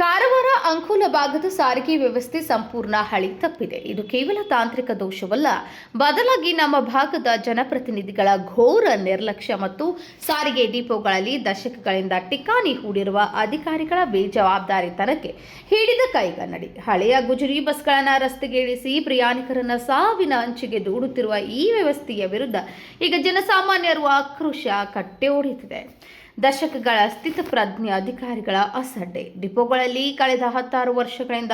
ಕಾರವಾರ ಅಂಕೋಲ ಭಾಗದ ಸಾರಿಗೆ ವ್ಯವಸ್ಥೆ ಸಂಪೂರ್ಣ ಹಳಿ ತಪ್ಪಿದೆ. ಇದು ಕೇವಲ ತಾಂತ್ರಿಕ ದೋಷವಲ್ಲ. ಬದಲಾಗಿ ನಮ್ಮ ಭಾಗದ ಜನಪ್ರತಿನಿಧಿಗಳ ಘೋರ ನಿರ್ಲಕ್ಷ್ಯ ಮತ್ತು ಸಾರಿಗೆ ಡಿಪೋಗಳಲ್ಲಿ ದಶಕಗಳಿಂದ ಟಿಕಾಣಿ ಹೂಡಿರುವ ಅಧಿಕಾರಿಗಳ ಬೇಜವಾಬ್ದಾರಿತನಕ್ಕೆ ಹಿಡಿದ ಕೈಗನ್ನಡಿ. ಹಳೆಯ ಗುಜರಿ ಬಸ್ಗಳನ್ನು ರಸ್ತೆಗೆ ಇಳಿಸಿ ಪ್ರಯಾಣಿಕರನ್ನ ಸಾವಿನ ಅಂಚಿಗೆ ದೂಡುತ್ತಿರುವ ಈ ವ್ಯವಸ್ಥೆಯ ವಿರುದ್ಧ ಈಗ ಜನಸಾಮಾನ್ಯರು ಆಕ್ರೋಶ ಕಟ್ಟೆ ಹೊಡೆಯುತ್ತಿದೆ. ದಶಕಗಳ ಸ್ಥಿತಪ್ರಜ್ಞೆ ಅಧಿಕಾರಿಗಳ ಅಸಡ್ಡೆ. ಡಿಪೋಗಳಲ್ಲಿ ಕಳೆದ ಹತ್ತಾರು ವರ್ಷಗಳಿಂದ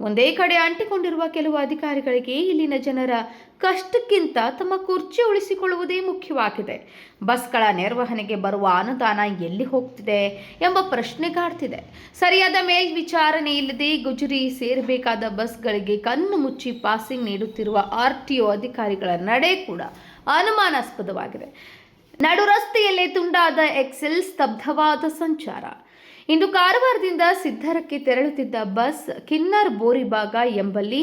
ಒಂದೇ ಕಡೆ ಅಂಟಿಕೊಂಡಿರುವ ಕೆಲವು ಅಧಿಕಾರಿಗಳಿಗೆ ಇಲ್ಲಿನ ಜನರ ಕಷ್ಟಕ್ಕಿಂತ ತಮ್ಮ ಕುರ್ಚಿ ಉಳಿಸಿಕೊಳ್ಳುವುದೇ ಮುಖ್ಯವಾಗಿದೆ. ಬಸ್ಗಳ ನಿರ್ವಹಣೆಗೆ ಬರುವ ಅನುದಾನ ಎಲ್ಲಿ ಹೋಗ್ತಿದೆ ಎಂಬ ಪ್ರಶ್ನೆ ಕಾಡ್ತಿದೆ. ಸರಿಯಾದ ಮೇಲ್ವಿಚಾರಣೆ ಇಲ್ಲದೆ ಗುಜರಿ ಸೇರಬೇಕಾದ ಬಸ್ಗಳಿಗೆ ಕಣ್ಣು ಮುಚ್ಚಿ ಪಾಸಿಂಗ್ ನೀಡುತ್ತಿರುವ ಆರ್ಟಿಒ ಅಧಿಕಾರಿಗಳ ನಡೆ ಕೂಡ ಅನುಮಾನಾಸ್ಪದವಾಗಿದೆ. ನಡು ರಸ್ತೆಯಲ್ಲೇ ತುಂಡಾದ ಎಕ್ಸೆಲ್ ಸ್ತಬ್ಧವಾದ ಸಂಚಾರ. ಇಂದು ಕಾರವಾರದಿಂದ ಸಿದ್ಧರಕ್ಕೆ ತೆರಳುತ್ತಿದ್ದ ಬಸ್ ಕಿನ್ನರ್ ಬೋರಿಭಾಗ ಎಂಬಲ್ಲಿ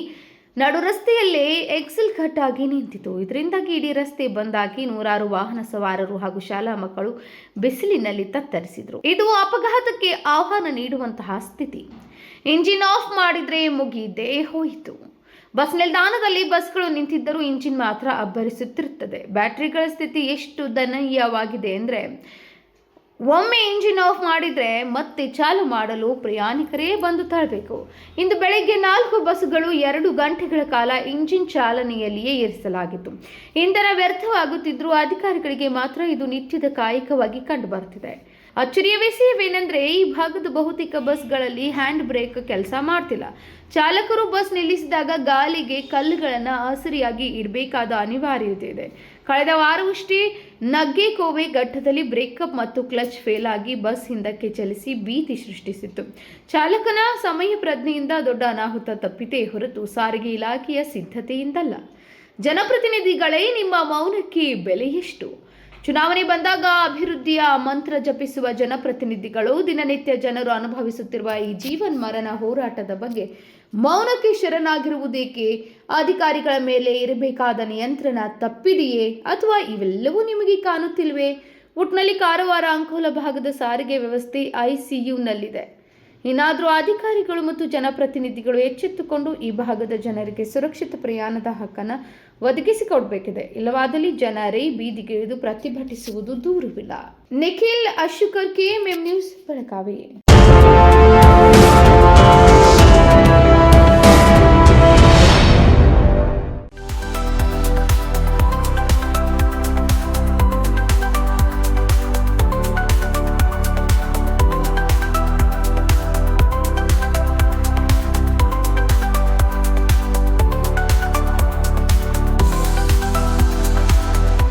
ನಡು ರಸ್ತೆಯಲ್ಲೇ ಎಕ್ಸೆಲ್ ಕಟ್ ಆಗಿ ನಿಂತಿತು. ಇದರಿಂದಾಗಿ ಇಡೀ ರಸ್ತೆ ಬಂದಾಗಿ ನೂರಾರು ವಾಹನ ಸವಾರರು ಹಾಗೂ ಶಾಲಾ ಮಕ್ಕಳು ಬಿಸಿಲಿನಲ್ಲಿ ತತ್ತರಿಸಿದರು. ಇದು ಅಪಘಾತಕ್ಕೆ ಆಹ್ವಾನ ನೀಡುವಂತಹ ಸ್ಥಿತಿ. ಇಂಜಿನ್ ಆಫ್ ಮಾಡಿದ್ರೆ ಮುಗಿದೇ ಹೋಯಿತು. ಬಸ್ ನಿಲ್ದಾಣದಲ್ಲಿ ಬಸ್ಗಳು ನಿಂತಿದ್ದರೂ ಇಂಜಿನ್ ಮಾತ್ರ ಅಬ್ಬರಿಸುತ್ತಿರುತ್ತದೆ. ಬ್ಯಾಟ್ರಿಗಳ ಸ್ಥಿತಿ ಎಷ್ಟು ದನೀಯವಾಗಿದೆ ಅಂದರೆ, ಒಮ್ಮೆ ಇಂಜಿನ್ ಆಫ್ ಮಾಡಿದರೆ ಮತ್ತೆ ಚಾಲು ಮಾಡಲು ಪ್ರಯಾಣಿಕರೇ ಬಂದು ತಳ್ಳಬೇಕು ಇಂದು ಬೆಳಗ್ಗೆ ನಾಲ್ಕು ಬಸ್ಗಳು ಎರಡು ಗಂಟೆಗಳ ಕಾಲ ಇಂಜಿನ್ ಚಾಲನೆಯಲ್ಲಿಯೇ ಇರಿಸಲಾಗಿತ್ತು. ಇಂಧನ ವ್ಯರ್ಥವಾಗುತ್ತಿದ್ದರೂ ಅಧಿಕಾರಿಗಳಿಗೆ ಮಾತ್ರ ಇದು ನಿತ್ಯದ ಕಾಯಕವಾಗಿ ಕಂಡುಬರುತ್ತಿದೆ. ಅಚ್ಚರಿಯ ವಿಷಯವೇನೆಂದರೆ ಈ ಭಾಗದ ಬಹುತೇಕ ಬಸ್ಗಳಲ್ಲಿ ಹ್ಯಾಂಡ್ ಬ್ರೇಕ್ ಕೆಲಸ ಮಾಡ್ತಿಲ್ಲ. ಚಾಲಕರು ಬಸ್ ನಿಲ್ಲಿಸಿದಾಗ ಗಾಲಿಗೆ ಕಲ್ಲುಗಳನ್ನು ಹಸಿರಿಯಾಗಿ ಇಡಬೇಕಾದ ಅನಿವಾರ್ಯತೆ ಇದೆ. ಕಳೆದ ವಾರವಷ್ಟೇ ನಗ್ಗೆಕೋವೆ ಘಟ್ಟದಲ್ಲಿ ಬ್ರೇಕಪ್ ಮತ್ತು ಕ್ಲಚ್ ಫೇಲ್ ಆಗಿ ಬಸ್ ಹಿಂದಕ್ಕೆ ಚಲಿಸಿ ಭೀತಿ ಸೃಷ್ಟಿಸಿತ್ತು. ಚಾಲಕನ ಸಮಯ ಪ್ರಜ್ಞೆಯಿಂದ ದೊಡ್ಡ ಅನಾಹುತ ತಪ್ಪಿತೇ ಹೊರತು ಸಾರಿಗೆ ಇಲಾಖೆಯ ಸಿದ್ಧತೆಯಿಂದಲ್ಲ. ಜನಪ್ರತಿನಿಧಿಗಳೇ ನಿಮ್ಮ ಮೌನಕ್ಕೆ ಬೆಲೆ ಎಷ್ಟು? ಚುನಾವಣೆ ಬಂದಾಗ ಅಭಿವೃದ್ಧಿಯ ಮಂತ್ರ ಜಪಿಸುವ ಜನಪ್ರತಿನಿಧಿಗಳು, ದಿನನಿತ್ಯ ಜನರು ಅನುಭವಿಸುತ್ತಿರುವ ಈ ಜೀವನ್ ಮರಣ ಹೋರಾಟದ ಬಗ್ಗೆ ಮೌನಕ್ಕೆ ಶರಣಾಗಿರುವುದೇಕೆ? ಅಧಿಕಾರಿಗಳ ಮೇಲೆ ಇರಬೇಕಾದ ನಿಯಂತ್ರಣ ತಪ್ಪಿದೆಯೇ ಅಥವಾ ಇವೆಲ್ಲವೂ ನಿಮಗೆ ಕಾಣುತ್ತಿಲ್ವೇ? ಒಟ್ನಲ್ಲಿ ಕಾರವಾರ ಅಂಕೋಲ ಭಾಗದ ಸಾರಿಗೆ ವ್ಯವಸ್ಥೆ ಐಸಿಯುನಲ್ಲಿದೆ. ಇನ್ನಾದರೂ ಅಧಿಕಾರಿಗಳು ಮತ್ತು ಜನಪ್ರತಿನಿಧಿಗಳು ಎಚ್ಚೆತ್ತುಕೊಂಡು ಈ ಭಾಗದ ಜನರಿಗೆ ಸುರಕ್ಷಿತ ಪ್ರಯಾಣದ ಹಕ್ಕನ್ನು ಒದಗಿಸಿಕೊಡಬೇಕಿದೆ. ಇಲ್ಲವಾದಲ್ಲಿ ಜನರೇ ಬೀದಿಗೆ ಇಳಿದು ಪ್ರತಿಭಟಿಸುವುದು ದೂರವಿಲ್ಲ. Nikhil Ashukar KMM news, Belagavi.